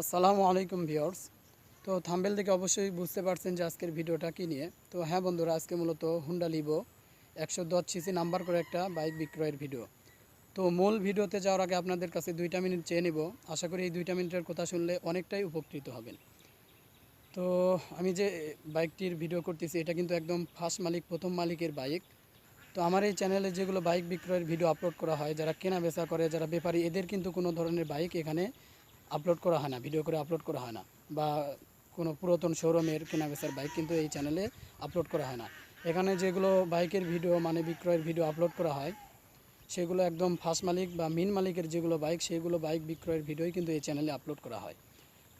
আসসালামু আলাইকুম ভিউয়ার্স। তো থাম্বেল থেকে অবশ্যই বুঝতে পারছেন যে আজকের ভিডিওটা কী নিয়ে। তো হ্যাঁ বন্ধুরা, আজকে মূলত হুন্ডা লিভো একশো দশ সিসি নাম্বার করে একটা বাইক বিক্রয়ের ভিডিও। তো মূল ভিডিওতে যাওয়ার আগে আপনাদের কাছে দুইটা মিনিট চেয়ে নেব। আশা করি এই দুইটা মিনিটের কথা শুনলে অনেকটাই উপকৃত হবেন। তো আমি যে বাইকটির ভিডিও করতেছি, এটা কিন্তু একদম ফার্স্ট মালিক, প্রথম মালিকের বাইক। তো আমার এই চ্যানেলে যেগুলো বাইক বিক্রয়ের ভিডিও আপলোড করা হয়, যারা কেনা বেচা করে, যারা ব্যাপারী, এদের কিন্তু কোনো ধরনের বাইক এখানে আপলোড করা হয় না ভিডিও করে আপলোড করা হয় না বা কোনো পুরাতন শোরুমের কেনা বেচার বাইক কিন্তু এই চ্যানেলে আপলোড করা হয় না। এখানে যেগুলো বাইকের ভিডিও মানে বিক্রয়ের ভিডিও আপলোড করা হয়, সেগুলো একদম ফার্স্ট মালিক বা মিন মালিকের যেগুলো বাইক সেগুলো বাইক বিক্রয়ের ভিডিওই কিন্তু এই চ্যানেলে আপলোড করা হয়।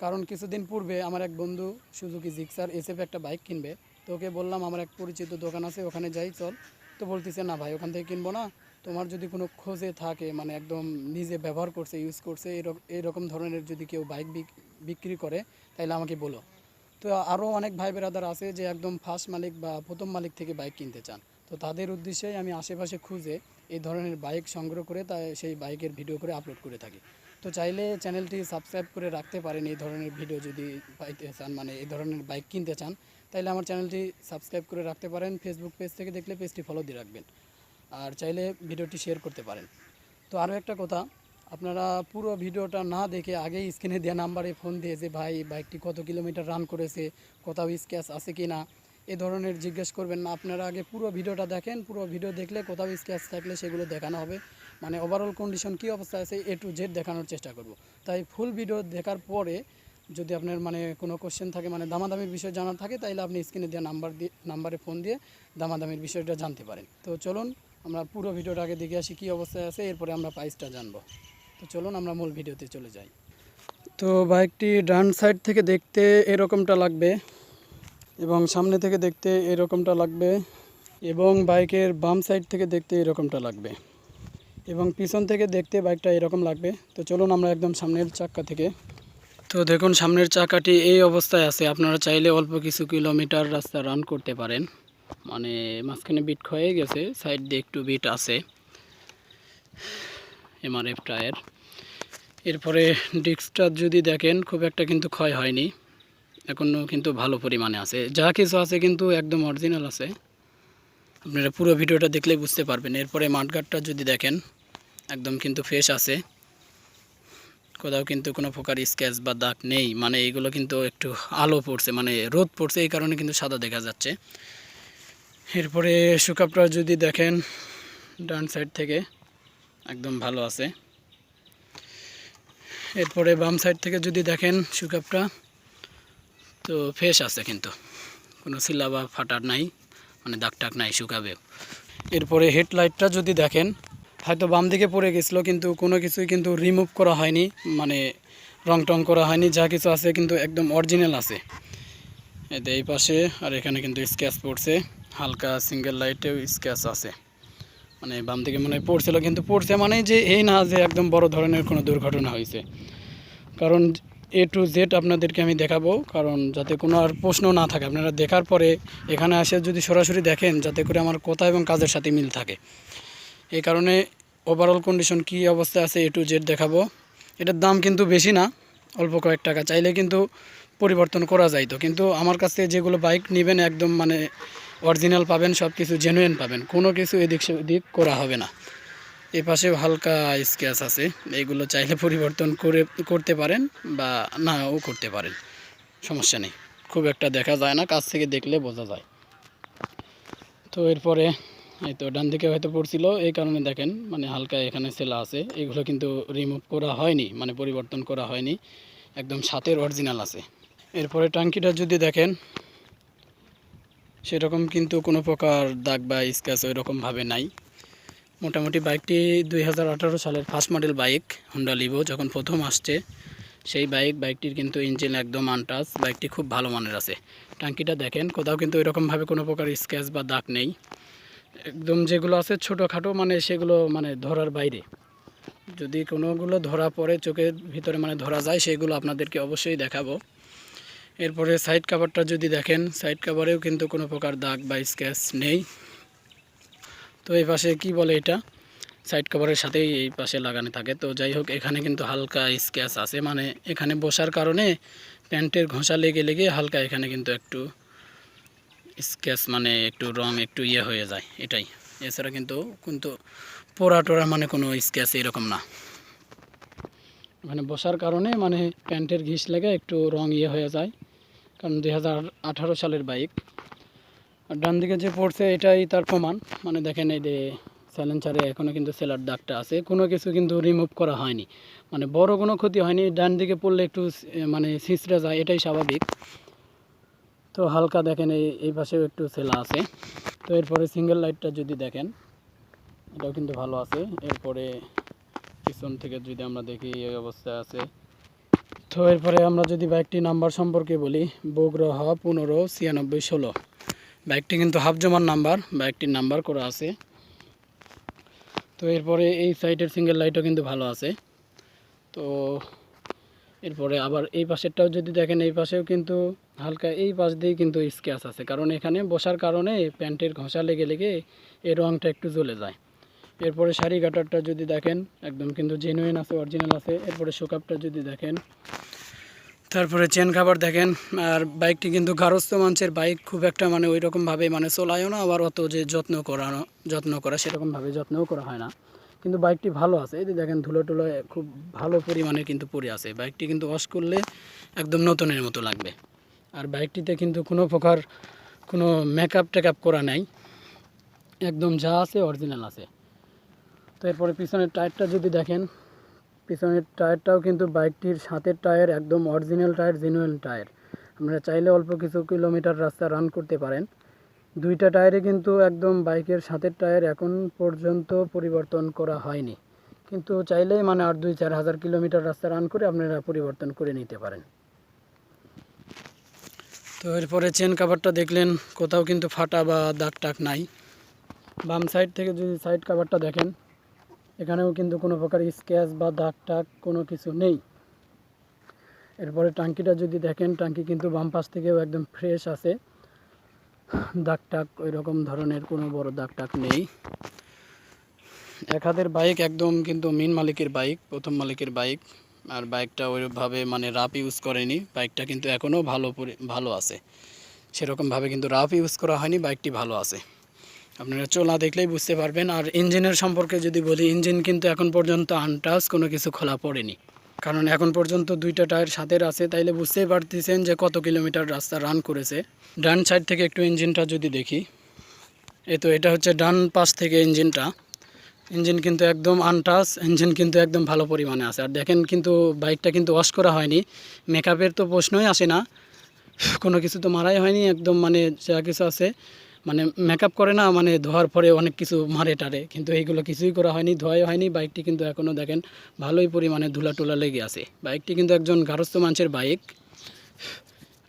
কারণ কিছুদিন পূর্বে আমার এক বন্ধু সুজুকি জিক্সার এসএফ একটা বাইক কিনবে, তো ওকে বললাম, আমার এক পরিচিত দোকান আছে, ওখানে যাই, চল। তো বলতেছে, না ভাই, ওখান থেকে কিনবো না। তোমার যদি কোনো খোঁজে থাকে মানে একদম নিজে ব্যবহার করছে ইউজ করছে, এরক- এরকম ধরনের যদি কেউ বাইক বিক্রি করে তাহলে আমাকে বলো। তো আরও অনেক ভাই বেরাদার আছে যে একদম ফার্স্ট মালিক বা প্রথম মালিক থেকে বাইক কিনতে চান। তো তাদের উদ্দেশ্যে আমি আশেপাশে খুঁজে এই ধরনের বাইক সংগ্রহ করে তাই সেই বাইকের ভিডিও করে আপলোড করে থাকি। তো চাইলে চ্যানেলটি সাবস্ক্রাইব করে রাখতে পারেন এই ধরনের ভিডিও যদি পাইতে চান মানে এই ধরনের বাইক কিনতে চান, তাইলে আমার চ্যানেলটি সাবস্ক্রাইব করে রাখতে পারেন। ফেসবুক পেজ থেকে দেখলে পেজটি ফলো দিয়ে রাখবেন। আর চাইলে ভিডিওটি শেয়ার করতে পারেন। তো আরও একটা কথা, আপনারা পুরো ভিডিওটা না দেখে আগেই স্ক্রিনে দেওয়া নাম্বারে ফোন দিয়ে যে, ভাই বাইকটি কত কিলোমিটার রান করেছে, কোথাও স্ক্যাচ আছে কি না? এ ধরনের জিজ্ঞেস করবেন না। আপনারা আগে পুরো ভিডিওটা দেখেন, পুরো ভিডিও দেখলে কোথাও স্ক্যাচ থাকলে সেগুলো দেখানো হবে। মানে ওভারঅল কন্ডিশন কী অবস্থা আছে এ টু জেড দেখানোর চেষ্টা করব। তাই ফুল ভিডিও দেখার পরে যদি আপনার মানে কোনো কোশ্চেন থাকে মানে দামাদামির বিষয় জানার থাকে তাহলে আপনি স্ক্রিনে দেওয়া নাম্বার দিয়ে নাম্বারে ফোন দিয়ে দামাদামির বিষয়টা জানতে পারেন। তো চলুন আমরা পুরো ভিডিওটা আগে দেখে আসি কী অবস্থায় আছে, এরপরে আমরা প্রাইসটা জানব। তো চলুন আমরা মূল ভিডিওতে চলে যাই। তো বাইকটি ডান সাইড থেকে দেখতে এরকমটা লাগবে এবং সামনে থেকে দেখতে এরকমটা লাগবে এবং বাইকের বাম সাইড থেকে দেখতে এরকমটা লাগবে এবং পিছন থেকে দেখতে বাইকটা এরকম লাগবে। তো চলুন আমরা একদম সামনের চাক্কা থেকে। তো দেখুন, সামনের চাকাটি এই অবস্থায় আছে। আপনারা চাইলে অল্প কিছু কিলোমিটার রাস্তা রান করতে পারেন। মানে মাঝখানে বিট হয়ে গেছে সাইড দিয়ে একটু বিট আছে এমআরএফ টায়ার এরপরে ডিস্কটা যদি দেখেন, খুব একটা কিন্তু ক্ষয় হয়নি। এখনও কিন্তু ভালো পরিমাণে আছে। যা কিছু আছে কিন্তু একদম অরিজিনাল আছে। আপনারা পুরো ভিডিওটা দেখলে বুঝতে পারবেন। এরপরে মাঠঘাটটা যদি দেখেন, একদম কিন্তু ফ্রেশ আছে। কোথাও কিন্তু কোনো প্রকার স্ক্যাচ বা দাগ নেই। মানে এইগুলো কিন্তু একটু আলো পড়ছে মানে রোদ পড়ছে, এই কারণে কিন্তু সাদা দেখা যাচ্ছে। এরপরে সুকাপটা যদি দেখেন, ডান সাইড থেকে একদম ভালো আছে। এরপরে বাম সাইড থেকে যদি দেখেন সুকাপটা তো ফ্রেশ আছে কিন্তু। কোনো শিলা বা ফাটার নাই মানে দাগ টাক নাই শুকাবে। এরপরে হেডলাইটটা যদি দেখেন, হয়তো বাম দিকে পড়ে গেছিল, কিন্তু কোনো কিছুই কিন্তু রিমুভ করা হয়নি মানে রং টং করা হয়নি, যা কিছু আছে কিন্তু একদম অরিজিনাল আছে। এতে এই পাশে, আর এখানে কিন্তু স্ক্যাচ পড়ছে। হালকা সিঙ্গেল লাইটেও স্ক্যাচ আছে। মানে বাম দিকে মনে হয় পড়ছিল, কিন্তু পড়ছে মানে যে এই না যে একদম বড় ধরনের কোনো দুর্ঘটনা হয়েছে। কারণ এ টু জেড আপনাদেরকে আমি দেখাবো, কারণ যাতে কোনো আর প্রশ্ন না থাকে, আপনারা দেখার পরে এখানে আসে যদি সরাসরি দেখেন, যাতে করে আমার কথা এবং কাজের সাথে মিল থাকে। এই কারণে ওভারঅল কন্ডিশন কী অবস্থায় আছে এ টু জেড দেখাবো। এটার দাম কিন্তু বেশি না, অল্প কয়েক টাকা, চাইলে কিন্তু পরিবর্তন করা যাইতো কিন্তু আমার কাছ যেগুলো বাইক নেবেন একদম মানে অরিজিনাল পাবেন সব কিছু জেনুইন পাবেন। কোনো কিছু এদিক সেদিক করা হবে না। এ পাশেও হালকা স্কেচ আছে। এইগুলো চাইলে পরিবর্তন করে করতে পারেন বা নাও করতে পারেন। সমস্যা নেই। খুব একটা দেখা যায় না, কাছ থেকে দেখলে বোঝা যায়। তো এরপরে এই তো ডান দিকে হয়তো পড়ছিল, এই কারণে দেখেন মানে হালকা এখানে সেলা আছে। এগুলো কিন্তু রিমুভ করা হয়নি মানে পরিবর্তন করা হয়নি। একদম সাতের অরিজিনাল আছে। এরপরে টাঙ্কিটা যদি দেখেন সেরকম কিন্তু কোনো প্রকার দাগ বা স্ক্যাচ ওই রকমভাবে নাই। মোটামুটি বাইকটি দুই হাজার আঠারো সালের first model bike Honda Livo যখন প্রথম আসছে, সেই বাইক বাইকটির কিন্তু ইঞ্জিন একদম আনটাচ বাইকটি খুব ভালো মানের আছে। ট্যাঙ্কিটা দেখেন, কোথাও কিন্তু এরকমভাবে কোনো প্রকার স্ক্যাচ বা দাগ নেই। একদম যেগুলো আছে ছোটোখাটো মানে সেগুলো মানে ধরার বাইরে। যদি কোনোগুলো ধরা পড়ে, চোখের ভিতরে মানে ধরা যায়, সেগুলো আপনাদেরকে অবশ্যই দেখাবো। এরপরে সাইড কাভারটা যদি দেখেন সাইড কাভারেও কিন্তু কোনো প্রকার দাগ বা স্ক্যাচ নেই। তো এই পাশে কি বলে এটা? সাইড কভারের সাথেই এই পাশে লাগানো থাকে। তো যাই হোক, এখানে কিন্তু হালকা স্ক্যাচ আছে। মানে এখানে বসার কারণে প্যান্টের ঘষা লেগে লেগে হালকা এখানে কিন্তু একটু স্কেচ মানে একটু রং একটু ইয়ে হয়ে যায়। এটাই। এছাড়া কিন্তু কিন্তু পোড়া টোড়া মানে কোনো স্কেচ এরকম না। মানে বসার কারণে মানে প্যান্টের ঘিস লেগে একটু রং ইয়ে হয়ে যায়, কারণ দুই হাজার আঠারো সালের বাইক আর ডান দিকে যে পড়ছে এটাই তার প্রমাণ। মানে দেখেন এই যে স্যালেন্সারে এখনও কিন্তু সেলার দাগটা আছে। কোনো কিছু কিন্তু রিমুভ করা হয়নি। মানে বড় কোনো ক্ষতি হয়নি। ডান দিকে পড়লে একটু মানে ছিঁচড়ে যায়, এটাই স্বাভাবিক। তো হালকা দেখেন এই এই পাশেও একটু সেলা আছে। তো এরপরে সিঙ্গেল লাইটটা যদি দেখেন, এটাও কিন্তু ভালো আছে। এরপরে পিছন থেকে যদি আমরা দেখি এই অবস্থায় আছে। তো এরপরে আমরা যদি বাইকটি নাম্বার সম্পর্কে বলি বগুড়া হওয়া পনেরো ছিয়ানব্বই ষোলো। বাইকটি কিন্তু হাফ জমার নাম্বার বাইকটির নাম্বার করা আছে। তো এরপরে এই সাইডের সিঙ্গেল লাইটও কিন্তু ভালো আছে। তো এরপরে আবার এই পাশেরটাও যদি দেখেন, এই পাশেও কিন্তু হালকা এই পাশ দিয়েই কিন্তু স্ক্যাচ আছে। কারণ এখানে বসার কারণে প্যান্টের ঘষা লেগে লেগে এই রঙটা একটু জ্বলে যায়। এরপরে শাড়ি কাটারটা যদি দেখেন, একদম কিন্তু জেনুইন আছে অরিজিনাল আছে, এরপরে শোকাপটা যদি দেখেন, তারপরে চেন খাবার দেখেন, আর বাইকটি কিন্তু গারস্থ মানুষের বাইক খুব একটা মানে ওই রকমভাবে মানে চলায়ও না, আবার অত যে যত্ন করানো, যত্ন করা সেরকমভাবে যত্নও করা হয় না। কিন্তু বাইকটি ভালো আছে, এই যে দেখেন ধুলো টুলো খুব ভালো পরিমাণে কিন্তু পড়ে আছে। বাইকটি কিন্তু ওয়াশ করলে একদম নতুনের মতো লাগবে। আর বাইকটিতে কিন্তু কোনো প্রকার কোনো মেকআপ টেকআপ করা নাই। একদম যা আছে অরিজিনাল আছে। তো এরপরে পিছনের টায়ারটা যদি দেখেন, পিছনের টায়ারটাও কিন্তু বাইকটির সাতের টায়ার, একদম অরিজিনাল টায়ার জেনুইন টায়ার। আপনারা চাইলে অল্প কিছু কিলোমিটার রাস্তা রান করতে পারেন। দুইটা টায়ারে কিন্তু একদম বাইকের সাতের টায়ার এখন পর্যন্ত পরিবর্তন করা হয়নি। কিন্তু চাইলেই মানে আর দুই চার হাজার কিলোমিটার রাস্তা রান করে আপনারা পরিবর্তন করে নিতে পারেন। তো এরপরে চেন কাভারটা দেখলেন, কোথাও কিন্তু ফাটা বা দাগ টাক নাই। বাম সাইড থেকে যদি সাইড কাভারটা দেখেন এখানেও কিন্তু কোনো প্রকার স্ক্যাচ বা দাগ টাক কোনো কিছু নেই। এরপরে টাঙ্কিটা যদি দেখেন, টাঙ্কি কিন্তু বাম পাশ থেকেও একদম ফ্রেশ আছে। দাগ টাক ওই রকম ধরনের কোনো বড় দাগ টাক নেই। এক হাতের বাইক একদম কিন্তু মেন মালিকের বাইক প্রথম মালিকের বাইক আর বাইকটা ওইভাবে মানে রাফ ইউজ করেনি। বাইকটা কিন্তু এখনও ভালো ভালো আছে। সেরকমভাবে কিন্তু রাফ ইউজ করা হয়নি বাইকটি ভালো আছে। আপনারা চোলা দেখলেই বুঝতে পারবেন। আর ইঞ্জিনের সম্পর্কে যদি বলি, ইঞ্জিন কিন্তু এখন পর্যন্ত আনটাচ কোনো কিছু খোলা পড়েনি। কারণ এখন পর্যন্ত দুইটা টায়ার সাথের আছে, তাইলে বুঝতেই পারতেছেন যে কত কিলোমিটার রাস্তা রান করেছে। ডান সাইড থেকে একটু ইঞ্জিনটা যদি দেখি এ তো এটা হচ্ছে ডান পাশ থেকে ইঞ্জিনটা। ইঞ্জিন কিন্তু একদম আনটাচ ইঞ্জিন কিন্তু একদম ভালো পরিমাণে আছে। আর দেখেন কিন্তু বাইকটা কিন্তু ওয়াশ করা হয়নি। মেকআপের তো প্রশ্নই আসে না। কোনো কিছু তো মারাই হয়নি, একদম মানে যা কিছু আছে। মানে মেকআপ করে না মানে ধোয়ার পরে অনেক কিছু মারে টারে। কিন্তু এইগুলো কিছুই করা হয়নি, ধোয়াই হয়নি। বাইকটি কিন্তু এখনও দেখেন ভালোই পরিমাণে ধুলা টুলা লেগে আছে। বাইকটি কিন্তু একজন গারস্থ মানুষের বাইক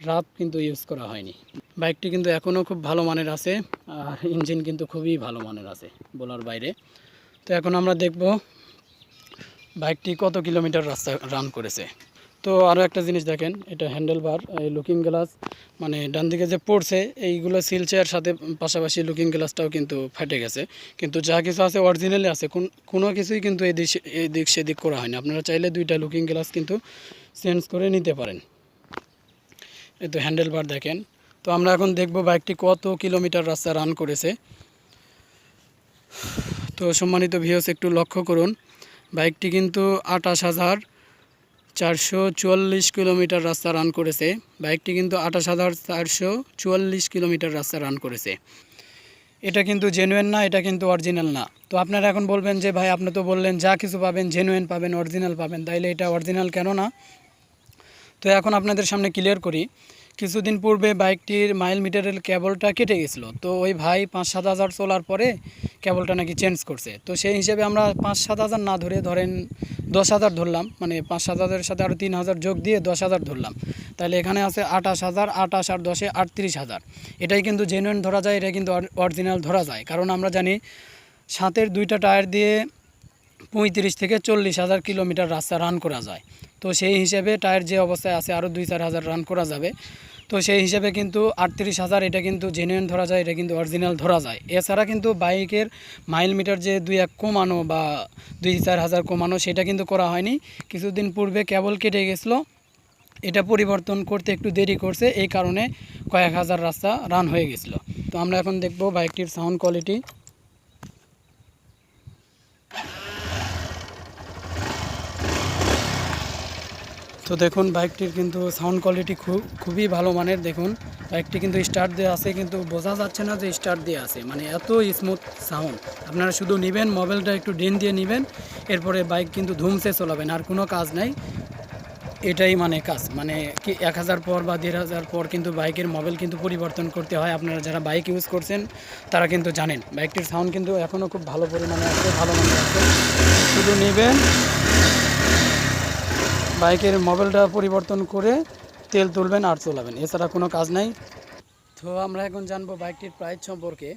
রাফ কিন্তু ইউজ করা হয়নি। বাইকটি কিন্তু এখনও খুব ভালো মানের আছে, আর ইঞ্জিন কিন্তু খুবই ভালো মানের আছে, বলার বাইরে। তো এখন আমরা দেখব বাইকটি কত কিলোমিটার রাস্তা রান করেছে। তো আরও একটা জিনিস দেখেন, এটা হ্যান্ডেল বার এই লুকিং গ্লাস মানে ডান দিকে যে পড়ছে, এইগুলো সিলচেয়ার সাথে পাশাপাশি লুকিং গ্লাসটাও কিন্তু ফেটে গেছে। কিন্তু যা কিছু আছে অরিজিনালি আছে, কোন, কোনো কিছুই কিন্তু এই দিক এই দিক সেদিক করা হয়নি। আপনারা চাইলে দুইটা লুকিং গ্লাস কিন্তু চেঞ্জ করে নিতে পারেন। এই তো হ্যান্ডেল বার দেখেন। তো আমরা এখন দেখব বাইকটি কত কিলোমিটার রাস্তা রান করেছে। তো সম্মানিত ভিওস একটু লক্ষ্য করুন বাইকটি কিন্তু আঠাশ হাজার চারশো চুয়াল্লিশ কিলোমিটার রাস্তা রান করেছে। বাইকটি কিন্তু আঠাশ হাজার চারশো চুয়াল্লিশ কিলোমিটার রাস্তা রান করেছে। এটা কিন্তু জেনুয়েন না, এটা কিন্তু অরিজিনাল না। তো আপনারা এখন বলবেন যে, ভাই, আপনি তো বললেন যা কিছু পাবেন জেনুয়েন পাবেন অরিজিনাল পাবেন। তাইলে এটা অরিজিনাল কেন না? তো এখন আপনাদের সামনে ক্লিয়ার করি। কিছুদিন পূর্বে বাইকটির মাইল মিটারের কেবলটা কেটে গেছিল। তো ওই ভাই পাঁচ সাত হাজার চলার পরে কেবলটা নাকি চেঞ্জ করছে। তো সেই হিসেবে আমরা পাঁচ সাত হাজার না ধরে ধরেন দশ হাজার ধরলাম। মানে পাঁচ সাত হাজারের সাথে আরও তিন হাজার যোগ দিয়ে দশ হাজার ধরলাম। তাহলে এখানে আছে আঠাশ হাজার, আঠাশ আর দশে আটত্রিশ হাজার। এটাই কিন্তু জেনুইন ধরা যায় এটা কিন্তু অরিজিনাল ধরা যায়। কারণ আমরা জানি সাতের দুইটা টায়ার দিয়ে পঁয়ত্রিশ থেকে চল্লিশ হাজার কিলোমিটার রাস্তা রান করা যায়। তো সেই হিসেবে টায়ার যে অবস্থায় আছে আরও দুই চার হাজার রান করা যাবে। তো সেই হিসেবে কিন্তু আটত্রিশ হাজার এটা কিন্তু জেনুইন ধরা যায়, এটা কিন্তু অরিজিনাল ধরা যায়। এছাড়া কিন্তু বাইকের মাইল মিটার যে দুই এক কমানো বা দুই চার হাজার কমানো, সেটা কিন্তু করা হয়নি। কিছুদিন পূর্বে কেবল কেটে গেছিল, এটা পরিবর্তন করতে একটু দেরি করছে, এই কারণে কয়েক হাজার রাস্তা রান হয়ে গেছিল। তো আমরা এখন দেখব বাইকটির সাউন্ড কোয়ালিটি তো দেখুন, বাইকটির কিন্তু সাউন্ড কোয়ালিটি খুব, খুবই ভালো মানের। দেখুন, বাইকটি কিন্তু স্টার্ট দিয়ে আছে কিন্তু বোঝা যাচ্ছে না যে স্টার্ট দিয়ে আছে মানে এত স্মুথ সাউন্ড আপনারা শুধু নেবেন মোবাইলটা একটু ডেন দিয়ে নেবেন, এরপরে বাইক কিন্তু ধুমসে চলাবেন, আর কোনো কাজ নাই। এটাই মানে কাজ। মানে কি এক হাজার পর বা দেড় হাজার পর কিন্তু বাইকের মোবাইল কিন্তু পরিবর্তন করতে হয়। আপনারা যারা বাইক ইউজ করছেন, তারা কিন্তু জানেন। বাইকটির সাউন্ড কিন্তু এখনও খুব ভালো পরিমাণে আছে, ভালো মানে আছে। শুধু নেবেন বাইকের মোবাইলটা পরিবর্তন করে তেল তুলবেন আর চলাবেন। এছাড়া কোনো কাজ নাই। তো আমরা এখন জানব বাইকটির প্রাইস সম্পর্কে।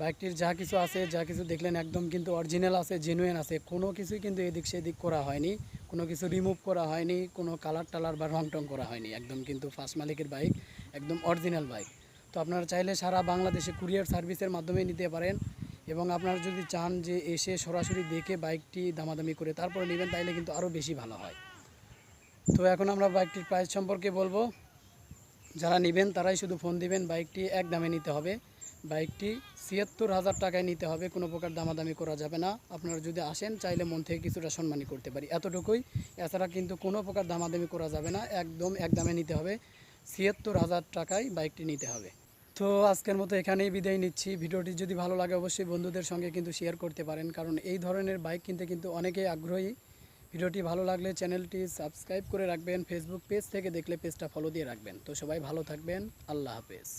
বাইকটির যা কিছু আছে, যা কিছু দেখলেন একদম কিন্তু অরিজিনাল আছে জেনুইন আছে। কোনো কিছুই কিন্তু এদিক সেদিক করা হয়নি। কোনো কিছু রিমুভ করা হয়নি। কোনো কালার টালার বা রং টং করা হয়নি। একদম কিন্তু ফার্স্ট মালিকের বাইক, একদম অরিজিনাল বাইক। তো আপনারা চাইলে সারা বাংলাদেশে কুরিয়ার সার্ভিসের মাধ্যমে নিতে পারেন। এবং আপনারা যদি চান যে এসে সরাসরি দেখে বাইকটি দামাদামি করে তারপরে নেবেন, তাইলে কিন্তু আরও বেশি ভালো হয়। তো এখন আমরা বাইকটির প্রাইস সম্পর্কে বলব। যারা নেবেন, তারাই শুধু ফোন দিবেন, বাইকটি এক দামে নিতে হবে। বাইকটি ছিয়াত্তর হাজার টাকায় নিতে হবে, কোনো প্রকার দামাদামি করা যাবে না। আপনারা যদি আসেন, চাইলে মন থেকে কিছুটা সম্মানী করতে পারি। এতটুকুই। এছাড়া কিন্তু কোনো প্রকার দামাদামি করা যাবে না। একদম এক দামে নিতে হবে। ছিয়াত্তর হাজার টাকায় বাইকটি নিতে হবে। তো আজকের মতো এখানেই বিদায় নিচ্ছি। ভিডিওটি যদি ভালো লাগে অবশ্যই বন্ধুদের সঙ্গে কিন্তু শেয়ার করতে পারেন। কারণ এই ধরনের বাইক কিনতে কিন্তু অনেকেই আগ্রহী। ভিডিওটি ভালো লাগলে চ্যানেলটি সাবস্ক্রাইব করে রাখবেন। ফেসবুক পেজ থেকে দেখলে পেজটা ফলো দিয়ে রাখবেন। তো সবাই ভালো থাকবেন। আল্লাহ হাফেজ।